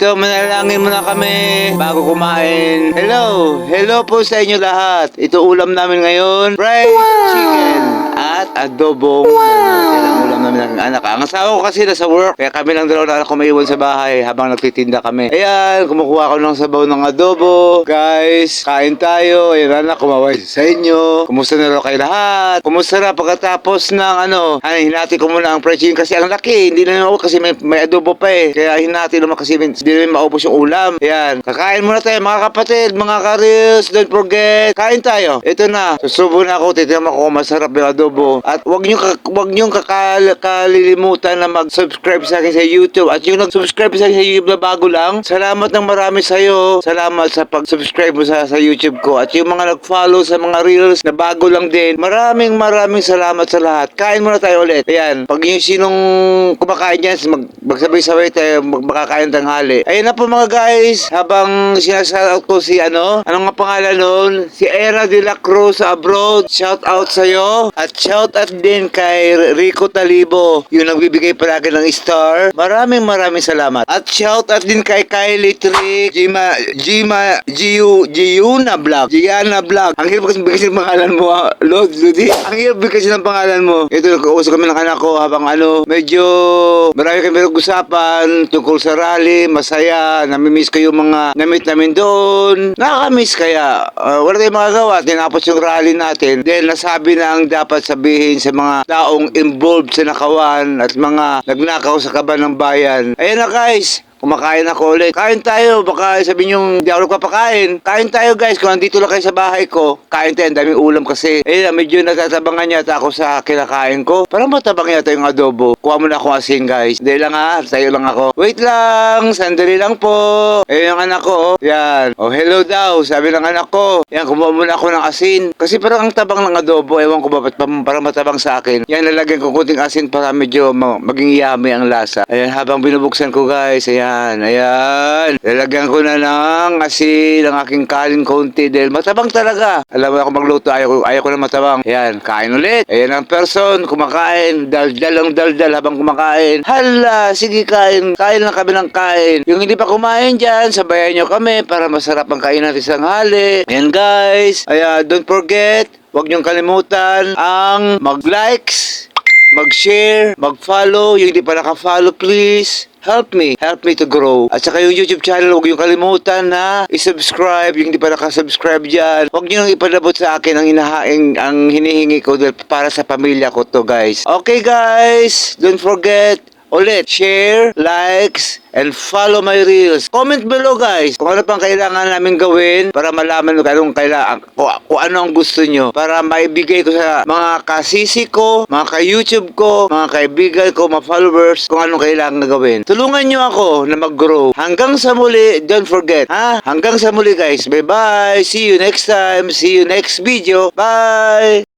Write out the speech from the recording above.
Ito, manalangin muna kami bago kumain. Hello! Hello po sa inyo lahat. Ito ulam namin ngayon. Fried chicken at adobong manok. Yan ang ulam namin ng anak. Ang asawa ko kasi nasa work. Kaya kami lang dalawa na anak sa bahay habang nagtitinda kami. Ayan, kumukuha ko ng sabaw ng adobo. Guys, kain tayo. Ayan anak, kumaway sa inyo. Kumusta na raw kayo lahat? Kumusta na pagkatapos ng ano? Ano, hinati ko muna ang fried chicken kasi ang laki. Hindi na naman kasi may, may adobo pa eh. Kaya hinati naman kasi hindi namin maubos yung ulam. Ayan, kakain muna tayo mga kapatid, mga kareels. Don't forget, kain tayo. Ito na, susubo na ako. Titignan ko masarap yung adobo. At wag nyo, wag nyo kakal- kalilimutan na mag-subscribe sa akin sa YouTube. At yung nag-subscribe sa akin sa YouTube na bago lang, salamat ng marami sa'yo. Salamat sa pag-subscribe mo sa, sa YouTube ko. At yung mga nag-follow sa mga reels na bago lang din, maraming maraming salamat sa lahat. Kain muna tayo ulit. Ayan, pag yung sinong kumakain dyan, mag, magsabay-sabay tayo, mag, makakain tanghali. Ayan na po mga guys, habang sinashout ko si ano, ano nga pangalan nun? Si Era de la Cruz abroad. Shout out sa'yo. At shout out din kay Rico Talibo, yung nagbibigay palagi ng star. Maraming maraming salamat. At shout out din kay Kylie Trick, Gima, Gima, Giu, Giuna Vlog, Giana Vlog. Ang hirap kasi bigay ng pangalan mo, ha? Lord, Ludi. Ang hirap bigay ng pangalan mo. Ito, nag-uusap kami ng anak ko habang ano, medyo marami kami nag-usapan tungkol sa rally, masaya, namimiss ko yung mga namit namin doon. Nakakamiss kaya, uh, wala tayong magagawa. Tinapos yung rally natin. Then, nasabi na ang dapat sabihin sa mga taong involved sa nakawan at mga nagnakaw sa kaban ng bayan. Ayan na guys, Kumakain ako ulit. Kain tayo. Baka sabihin yung di ako nagpapakain. Kain tayo guys. Kung nandito lang kayo sa bahay ko, kain tayo. Daming ulam kasi. Eh, medyo natatabangan yata ako sa kinakain ko. Parang matabang yata yung adobo. Kuha mo na akong asin guys. Hindi lang ha. Tayo lang ako. Wait lang. Sandali lang po. Eh, yung anak ko. oh. Yan. Oh, hello daw. Sabi ng anak ko. Yan, kumuha muna ako ng asin. Kasi parang ang tabang ng adobo. Ewan ko ba, ba't pa- parang matabang sa akin. Yan, lalagyan ko kunting asin para medyo ma- maging yummy ang lasa. Ayan, habang binubuksan ko guys. Ayan, ayan. Lalagyan ko na ng asin ang aking kanin konti dahil matabang talaga. Alam mo ako magluto, ayaw ayaw ko na matabang. Ayan, kain ulit. Ayan ang person, kumakain. Daldal ang daldal habang kumakain. Hala, sige kain. Kain lang kami ng kain. Yung hindi pa kumain dyan, sabayan nyo kami para masarap ang kain natin sa hali. Ayan guys. Ayan, don't forget, huwag niyong kalimutan ang mag-likes, mag-share, mag-follow. Yung hindi pa naka-follow, please. Help me. Help me to grow. At saka yung YouTube channel, huwag yung kalimutan na i-subscribe. Yung hindi pa nakasubscribe dyan. Huwag nyo nang ipadabot sa akin ang, inahaing, ang hinihingi ko para sa pamilya ko to guys. Okay guys, don't forget, ulit, share, likes, and follow my reels. Comment below guys kung ano pang kailangan namin gawin para malaman kung anong kailangan, kung, kung ano ang gusto nyo para maibigay ko sa mga kasisi ko, mga ka-YouTube ko, mga kaibigan ko, mga followers, kung anong kailangan gawin. Tulungan nyo ako na mag-grow. Hanggang sa muli, don't forget, ha? Hanggang sa muli guys. Bye-bye. See you next time. See you next video. Bye!